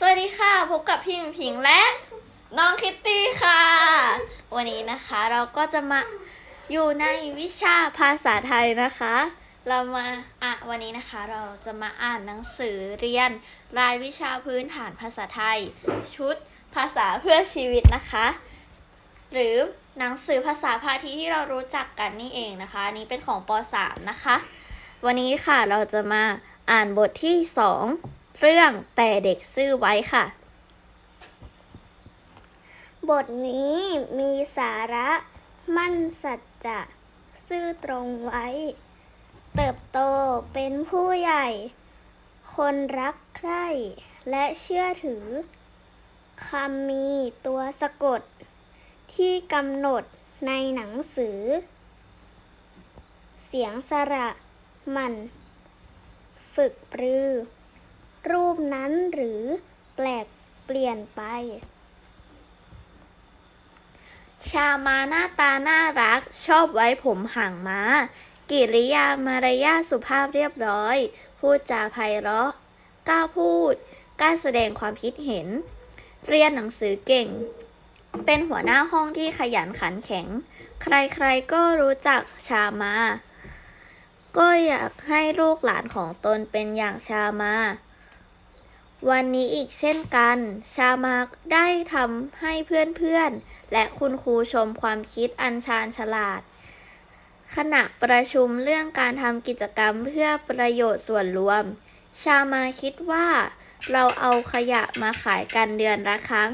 สวัสดีค่ะ พบกับพี่มิพิงและน้องคิตตี้ค่ะ วันนี้นะคะเราก็จะมาอยู่ในวิชาภาษาไทยนะคะ เรามาอะวันนี้นะคะเราจะมาอ่านหนังสือเรียนรายวิชาพื้นฐานภาษาไทย ชุดภาษาเพื่อชีวิตนะคะ หรือหนังสือภาษาพาทีที่เรารู้จักกันนี่เองนะคะนนี้เป็นของป .3 นะคะ วันนี้ค่ะเราจะมาอ่านบทที่ 2 เรื่องแต่เด็กซื่อไว้ค่ะ บทนี้มีสาระมั่นสัจจะซื่อตรงไว้ เติบโตเป็นผู้ใหญ่ คนรักใคร่และเชื่อถือคำมีตัวสะกด ที่กำหนดในหนังสือ เสียงสระมัน ฝึกปรือ รูปนั้นหรือแปลกเปลี่ยนไป ชามาหน้าตาน่ารัก ชอบไว้ผมห่างม้า กิริยามารยาสุภาพเรียบร้อย พูดจาไพเราะกล้าพูดกล้าแสดงความคิดเห็น เรียนหนังสือเก่ง เป็นหัวหน้าห้องที่ขยันขันแข็ง ใครๆก็รู้จักชามา ก็อยากให้ลูกหลานของตนเป็นอย่างชามา วันนี้อีกเช่นกัน ชามาได้ทำให้เพื่อนๆ และคุณครูชมความคิดอันชาญฉลาด ขณะประชุมเรื่องการทำกิจกรรมเพื่อประโยชน์ส่วนรวม ชามาคิดว่า เราเอาขยะมาขายกันเดือนละครั้ง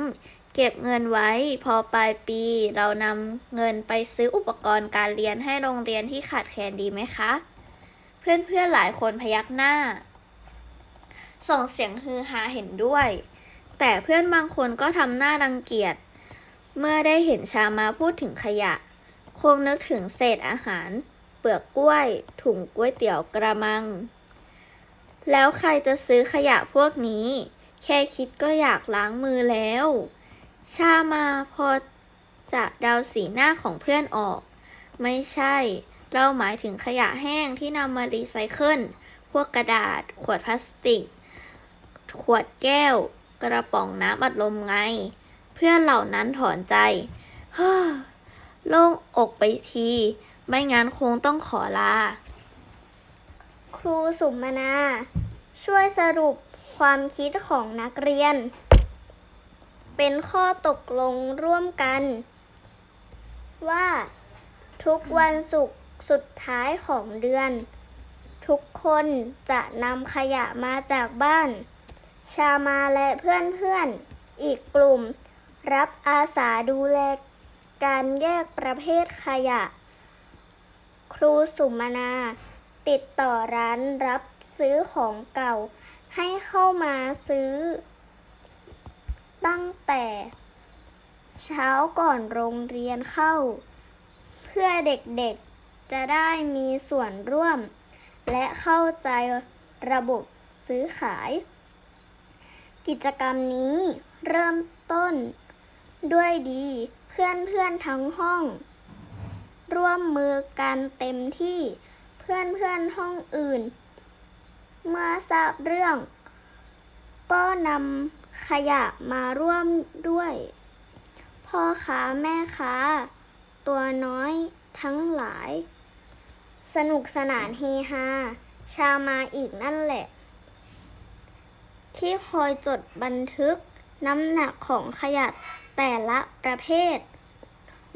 เก็บเงินไว้พอปลายปี เรานำเงินไปซื้ออุปกรณ์การเรียนให้โรงเรียนที่ขาดแคลนดีไหมคะ เพื่อนๆหลายคนพยักหน้า ส่งเสียงฮือฮาเห็นด้วย แต่เพื่อนบางคนก็ทำหน้ารังเกียจ เมื่อได้เห็นชามาพูดถึงขยะ คงนึกถึงเศษอาหาร เปลือกกล้วย ถุงก๋วยเตี๋ยวกระมัง แล้วใครจะซื้อขยะพวกนี้ แค่คิดก็อยากล้างมือแล้ว ชามาพอจะเดาสีหน้าของเพื่อนออก ไม่ใช่ เราหมายถึงขยะแห้งที่นำมารีไซเคิล พวกกระดาษ ขวดพลาสติก ขวดแก้ว กระป๋องน้ำอัดลมไง เพื่อนเหล่านั้นถอนใจ เฮ้อโล่งอกไปที ไม่งั้นคงต้องขอลา ครูสุมนา ช่วยสรุปความคิดของนักเรียน เป็นข้อตกลงร่วมกัน ว่าทุกวันศุกร์สุดท้ายของเดือน ทุกคนจะนำขยะมาจากบ้าน ชามาและเพื่อนๆ อีกกลุ่ม รับอาสาดูแลการแยกประเภทขยะ ครูสุมนา ติดต่อร้านรับซื้อของเก่า ให้เข้ามาซื้อ ตั้งแต่ เช้าก่อนโรงเรียนเข้า เพื่อเด็กๆจะได้มีส่วนร่วม และเข้าใจระบบซื้อขาย กิจกรรมนี้เริ่มต้น ด้วยดีเพื่อนๆทั้งห้อง ร่วมมือกันเต็มที่เพื่อนเพื่อนๆห้องอื่น เมื่อทราบเรื่อง ก็นำขยะมาร่วมด้วย พ่อค้าแม่ค้า ตัวน้อยทั้งหลาย สนุกสนานเฮฮาชามาอีกนั่นแหละ ที่คอยจดบันทึกน้ำหนักของขยะแต่ละประเภท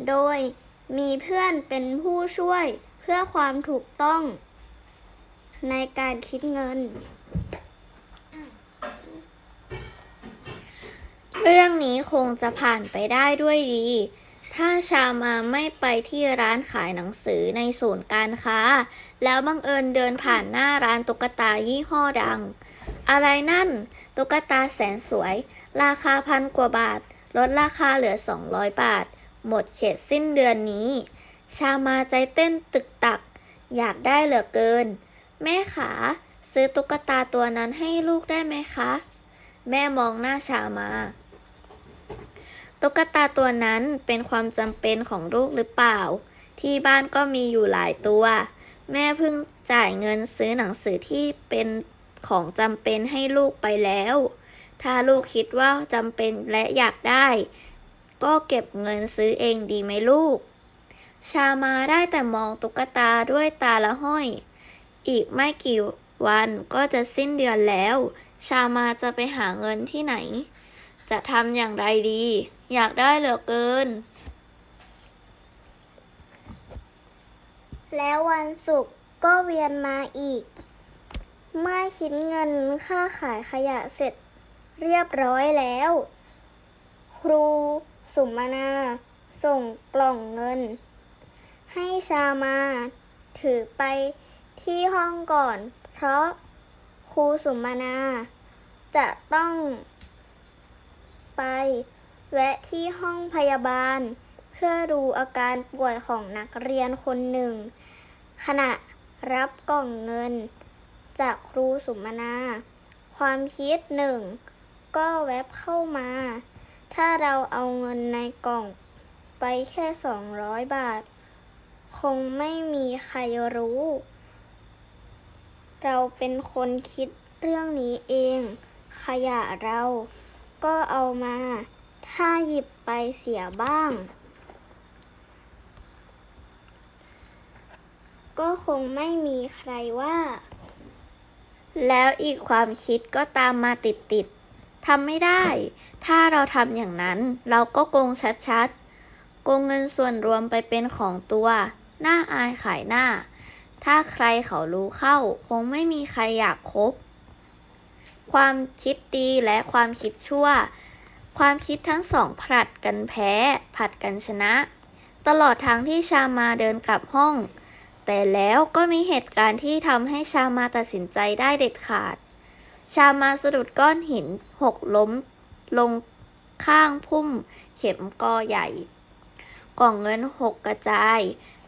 โดยมีเพื่อนเป็นผู้ช่วยเพื่อความถูกต้อง ในการคิดเงิน เรื่องนี้คงจะผ่านไปได้ด้วยดี ถ้าชามาไม่ไปที่ร้านขายหนังสือในศูนย์การค้า แล้วบังเอิญเดินผ่านหน้าร้านตุ๊กตายี่ห้อดัง อะไรนั่น ตุ๊กตาแสนสวย ราคาพันกว่าบาท ลดราคาเหลือ 200 บาท หมดเขตสิ้นเดือนนี้ ชามาใจเต้นตึกตัก อยากได้เหลือเกิน แม่ขา ซื้อตุ๊กตาตัวนั้นให้ลูกได้ไหมคะ แม่มองหน้าชามา ตุ๊กตาตัวนั้นเป็นความจำเป็นของลูกหรือเปล่า ที่บ้านก็มีอยู่หลายตัว แม่เพิ่งจ่ายเงินซื้อหนังสือที่เป็น ของจำเป็นให้ลูกไปแล้ว ถ้าลูกคิดว่าจำเป็นและอยากได้ ก็เก็บเงินซื้อเองดีไหมลูก ชามาได้แต่มองตุ๊กตาด้วยตาละห้อย อีกไม่กี่วันก็จะสิ้นเดือนแล้ว ชามาจะไปหาเงินที่ไหน จะทำอย่างไรดี อยากได้เหลือเกิน แล้ววันศุกร์ก็เวียนมาอีก เมื่อคิดเงินค่าขายขยะเสร็จเรียบร้อยแล้ว ครูสุมนา ส่งกล่องเงิน ให้ชามาถือไปที่ห้องก่อน เพราะครูสุมนา จะต้อง ไป แวะที่ห้องพยาบาล เพื่อดูอาการป่วยของนักเรียนคนหนึ่ง ขณะรับกล่องเงิน จากครูสุมนา ความคิดหนึ่งก็แวบเข้ามา ถ้าเราเอาเงินในกล่องไปแค่200บาท คงไม่มีใครรู้ เราเป็นคนคิดเรื่องนี้เอง ขยะเราก็เอามา ถ้าหยิบไปเสียบ้าง ก็คงไม่มีใครว่า แล้วอีกความคิดก็ตามมาติดๆทำไม่ได้ ถ้าเราทำอย่างนั้น เราก็โกงชัดๆ โกงเงินส่วนรวมไปเป็นของตัว หน้าอายขายหน้า ถ้าใครเขารู้เข้า คงไม่มีใครอยากคบ ความคิดดีและความคิดชั่ว ความคิดทั้งสองผลัดกันแพ้ผลัดกันชนะ ตลอดทางที่ชามาเดินกลับห้อง แต่แล้วก็มีเหตุการณ์ที่ทำให้ชามาตัดสินใจได้เด็ดขาด ชามาสะดุดก้อนหินหกล้มลงข้างพุ่มเข็มกอใหญ่ กล่องเงินหกกระจาย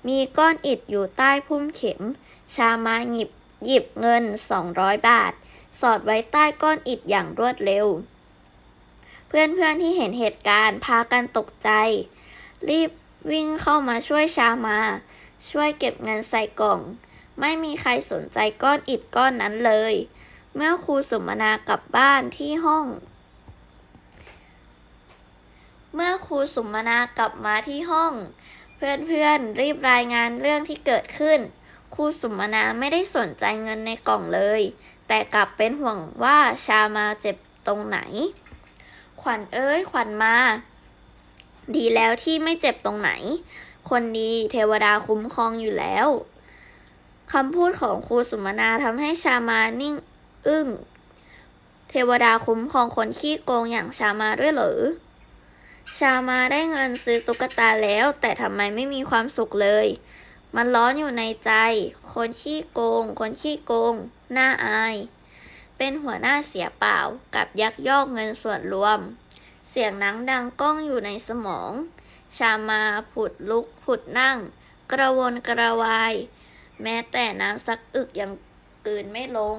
มีก้อนอิฐอยู่ใต้พุ่มเข็ม ชามาหยิบหยิบเงิน 200 บาท สอดไว้ใต้ก้อนอิฐอย่างรวดเร็ว เพื่อนๆที่เห็นเหตุการณ์พากันตกใจ รีบวิ่งเข้ามาช่วยชามา ช่วยเก็บเงินใส่กล่อง ไม่มีใครสนใจก้อนอิฐก้อนนั้นเลย เมื่อครูสมนากลับบ้านที่ห้อง เมื่อครูสุมนากลับมาที่ห้อง เพื่อนๆรีบรายงานเรื่องที่เกิดขึ้น ครูสุมนาไม่ได้สนใจเงินในกล่องเลย แต่กลับเป็นห่วงว่าชามาเจ็บตรงไหน ขวัญเอ้ยขวัญมา ดีแล้วที่ไม่เจ็บตรงไหน คนดีเทวดาคุ้มครองอยู่แล้วคำพูดของครูสุมนาทำให้ชามานิ่งอึ้ง เทวดาคุ้มครองคนขี้โกงอย่างชามาด้วยเหรอ ชามาได้เงินซื้อตุ๊กตาแล้ว แต่ทำไมไม่มีความสุขเลย มันร้อนอยู่ในใจ คนขี้โกง คนขี้โกง น่าอาย เป็นหัวหน้าเสียเปล่ากับยักยอกเงินส่วนรวม เสียงนังดังก้องอยู่ในสมอง ชามาผุดลุกผุดนั่ง กระวนกระวาย แม้แต่น้ำซักอึกยังกืนไม่ลง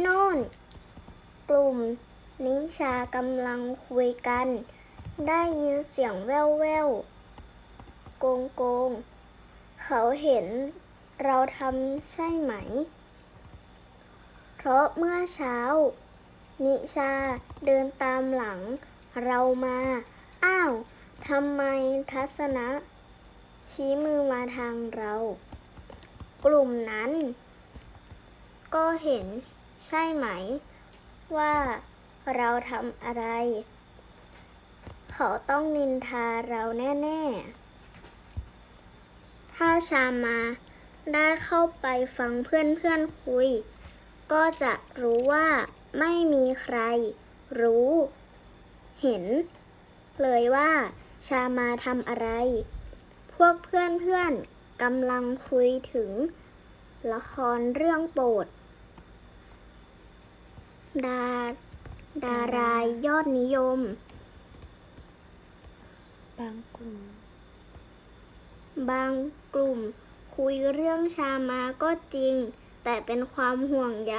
โน่น กลุ่ม นิชากำลังคุยกัน ได้ยินเสียงแว่วแววโกงโกง เขาเห็นเราทำใช่ไหม เพราะเมื่อเช้า นิชาเดินตามหลัง เรามา อ้าวทำไมทัศนะ ชี้มือมาทางเรา กลุ่มนั้น ก็เห็นใช่ไหม ว่าเราทำอะไร เขาต้องนินทาเราแน่ๆ ถ้าชามาได้เข้าไปฟังเพื่อนๆคุย ก็จะรู้ว่าไม่มีใครรู้ เห็น เลยว่าชามาทำอะไร พวกเพื่อนๆกำลังคุยถึง ละครเรื่องโปรด ดา ดารายยอดนิยม บางกลุ่ม บางกลุ่มคุยเรื่องชามาก็จริง แต่เป็นความห่วงใย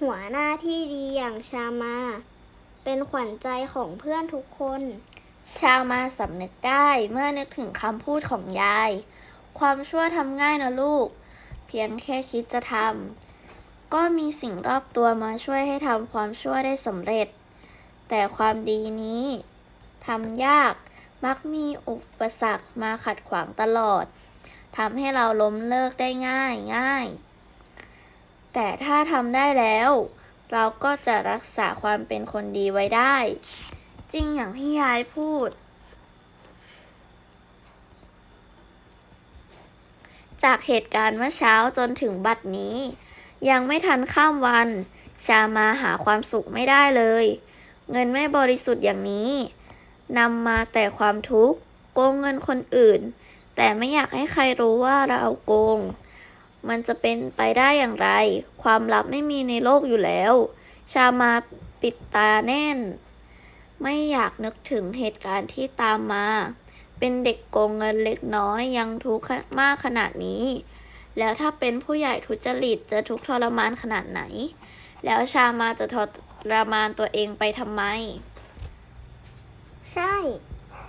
หัวหน้าที่ดีอย่างชามา เป็นขวัญใจของเพื่อนทุกคน ชาวมาสำนึกได้เมื่อนึกถึงคำพูดของยาย ความชั่วทำง่ายนะลูก เพียงแค่คิดจะทำก็มีสิ่งรอบตัวมาช่วยให้ทำความชั่วได้สำเร็จ แต่ความดีนี้ทำยากมักมีอุปสรรคมาขัดขวางตลอดทำให้เราล้มเลิกได้ง่ายง่าย แต่ถ้าทำได้แล้ว เราก็จะรักษาความเป็นคนดีไว้ได้ จริงอย่างที่ยายพูด จากเหตุการณ์เมื่อเช้าจนถึงบัดนี้ ยังไม่ทันข้ามวัน ชามาหาความสุขไม่ได้เลย เงินไม่บริสุทธิ์อย่างนี้นำมาแต่ความทุกข์ โกงเงินคนอื่น แต่ไม่อยากให้ใครรู้ว่าเราโกง มันจะเป็นไปได้อย่างไร ความลับไม่มีในโลกอยู่แล้ว ชามาปิดตาแน่น ไม่อยากนึกถึงเหตุการณ์ที่ตามมา เป็นเด็กโกงเงินเล็กน้อยยังทุกข์มากขนาดนี้ แล้วถ้าเป็นผู้ใหญ่ทุจริตจะทุกข์ทรมานขนาดไหน แล้วชามาจะทรมานตัวเองไปทำไม ใช่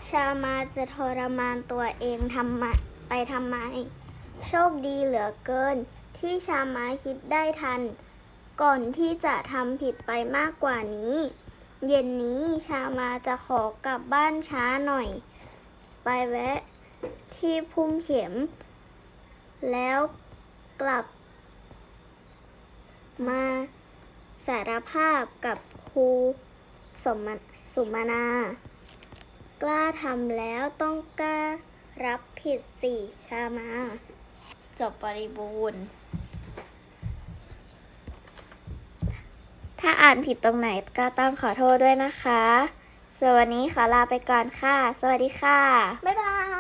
ชามาจะทรมานตัวเองทำไมไปทำไม โชคดีเหลือเกิน ที่ชามาคิดได้ทัน ก่อนที่จะทำผิดไปมากกว่านี้ เย็นนี้ชามาจะขอกลับบ้านช้าหน่อย ไปแวะ ที่พุ่มเข็ม แล้วกลับ มาสารภาพกับครูสมนสุมานา กล้าทำแล้วต้องกล้ารับผิดสิชามา จบบริบูรณ์ ถ้าอ่านผิดตรงไหนก็ต้องขอโทษด้วยนะคะ ส่วนวันนี้ขอลาไปก่อนค่ะ สวัสดีค่ะ บ๊ายบาย